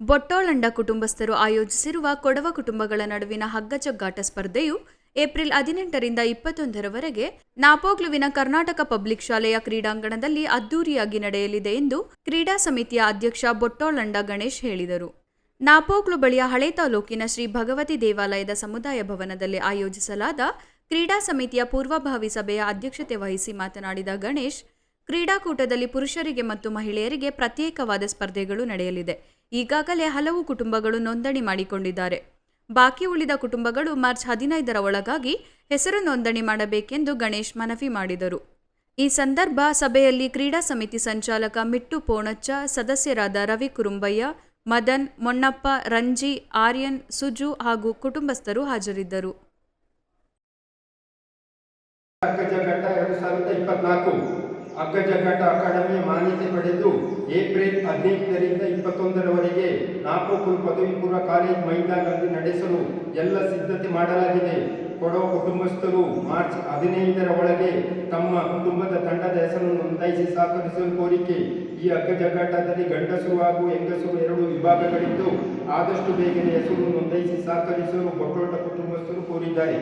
ಬೊಟ್ಟೋಳಂಡ ಕುಟುಂಬಸ್ಥರು ಆಯೋಜಿಸಿರುವ ಕೊಡವ ಕುಟುಂಬಗಳ ನಡುವಿನ ಹಗ್ಗಜಗ್ಗಾಟ ಸ್ಪರ್ಧೆಯು ಏಪ್ರಿಲ್ ಹದಿನೆಂಟರಿಂದ ಇಪ್ಪತ್ತೊಂದರವರೆಗೆ ನಾಪೋಗ್ಲುವಿನ ಕರ್ನಾಟಕ ಪಬ್ಲಿಕ್ ಶಾಲೆಯ ಕ್ರೀಡಾಂಗಣದಲ್ಲಿ ಅದ್ದೂರಿಯಾಗಿ ನಡೆಯಲಿದೆ ಎಂದು ಕ್ರೀಡಾ ಸಮಿತಿಯ ಅಧ್ಯಕ್ಷ ಬೊಟ್ಟೋಳಂಡ ಗಣೇಶ್ ಹೇಳಿದರು. ನಾಪೋಗ್ಲು ಬಳಿಯ ಹಳೆ ತಾಲೂಕಿನ ಶ್ರೀ ಭಗವತಿ ದೇವಾಲಯದ ಸಮುದಾಯ ಭವನದಲ್ಲಿ ಆಯೋಜಿಸಲಾದ ಕ್ರೀಡಾ ಸಮಿತಿಯ ಪೂರ್ವಭಾವಿ ಸಭೆಯ ಅಧ್ಯಕ್ಷತೆ ವಹಿಸಿ ಮಾತನಾಡಿದ ಗಣೇಶ್ ಕ್ರೀಡಾಕೂಟದಲ್ಲಿ ಪುರುಷರಿಗೆ ಮತ್ತು ಮಹಿಳೆಯರಿಗೆ ಪ್ರತ್ಯೇಕವಾದ ಸ್ಪರ್ಧೆಗಳು ನಡೆಯಲಿದೆ. ಈಗಾಗಲೇ ಹಲವು ಕುಟುಂಬಗಳು ನೋಂದಣಿ ಮಾಡಿಕೊಂಡಿದ್ದಾರೆ. ಬಾಕಿ ಉಳಿದ ಕುಟುಂಬಗಳು ಮಾರ್ಚ್ ಹದಿನೈದರ ಒಳಗಾಗಿ ಹೆಸರು ನೋಂದಣಿ ಮಾಡಬೇಕೆಂದು ಗಣೇಶ್ ಮನವಿ ಮಾಡಿದರು. ಈ ಸಂದರ್ಭ ಸಭೆಯಲ್ಲಿ ಕ್ರೀಡಾ ಸಮಿತಿ ಸಂಚಾಲಕ ಮಿಟ್ಟು ಪೋಣಚ್ಚ, ಸದಸ್ಯರಾದ ರವಿ ಕುರುಂಬಯ್ಯ, ಮದನ್ ಮೊನ್ನಪ್ಪ ರಂಜಿ, ಆರ್ಯನ್, ಸುಜು ಹಾಗೂ ಕುಟುಂಬಸ್ಥರು ಹಾಜರಿದ್ದರು. ಅಗ್ಗಜಘಟ್ಟ ಅಕಾಡೆಮಿ ಮಾನ್ಯತೆ ಪಡೆದು ಏಪ್ರಿಲ್ ಹದಿನೆಂಟರಿಂದ ಇಪ್ಪತ್ತೊಂದರವರೆಗೆ ನಾಲ್ಕು ಪದವಿ ಪೂರ್ವ ಕಾಲೇಜ್ ಮೈದಾನದಲ್ಲಿ ನಡೆಸಲು ಎಲ್ಲ ಸಿದ್ಧತೆ ಮಾಡಲಾಗಿದೆ. ಕೊಡೋ ಕುಟುಂಬಸ್ಥರು ಮಾರ್ಚ್ ಹದಿನೈದರ ಒಳಗೆ ತಮ್ಮ ಕುಟುಂಬದ ತಂಡದ ಹೆಸರನ್ನು ನೋಂದಾಯಿಸಿ ಸಹಕರಿಸಲು ಕೋರಿಕೆ. ಈ ಅಗ್ಗಜಗ್ಗಾಟದಲ್ಲಿ ಗಂಡಸರು ಹಾಗೂ ಹೆಂಗಸರು ಎರಡು ವಿಭಾಗಗಳಿದ್ದು ಆದಷ್ಟು ಬೇಗನೆ ಹೆಸರು ನೋಂದಾಯಿಸಿ ಸಹಕರಿಸಲು ಬೊಟ್ಟೋಟ ಕುಟುಂಬಸ್ಥರು ಕೋರಿದ್ದಾರೆ.